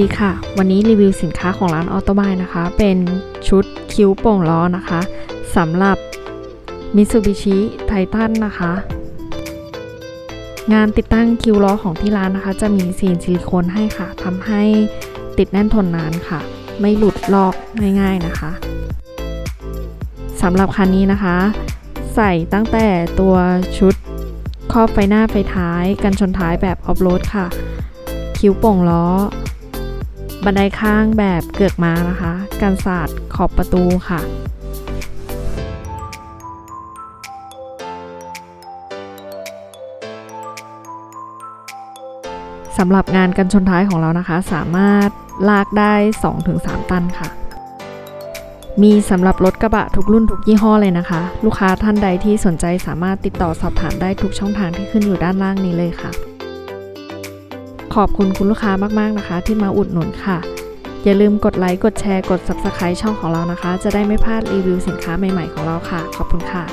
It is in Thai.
ดีค่ะ วันนี้รีวิวสินค้าของร้านออโตบายนะคะ เป็นชุดคิ้วโป่งล้อนะคะสำหรับ Mitsubishi Titan นะคะ งานติดตั้งคิ้วล้อของที่ร้านนะคะ จะมีซีนซิลิโคนให้ค่ะทำให้ติดแน่นทนนานค่ะ ไม่หลุดลอกง่ายๆนะคะสำหรับคันนี้นะคะ ใส่ตั้งแต่ตัวชุดครอบไฟหน้าไฟท้าย กันชนท้ายแบบออฟโรดค่ะ คิ้วโป่งล้อ บันไดข้างแบบเกือกม้านะคะ กันศาสตร์ขอบประตูค่ะสำหรับงานกันชนท้ายของเรานะคะ สามารถลากได้ 2-3 ตันค่ะ มีสำหรับรถกระบะทุกรุ่นทุกยี่ห้อเลยนะคะ ลูกค้าท่านใดที่สนใจสามารถติดต่อสอบถามได้ทุกช่องทางที่ขึ้นอยู่ด้านล่างนี้เลยค่ะ ขอบคุณคุณลูกค้ามากๆนะคะ ที่มาอุดหนุนค่ะ อย่าลืมกดไลค์กดแชร์กด Subscribe ช่องของเรานะคะ จะได้ไม่พลาดรีวิวสินค้าใหม่ๆของเราค่ะ ขอบคุณค่ะ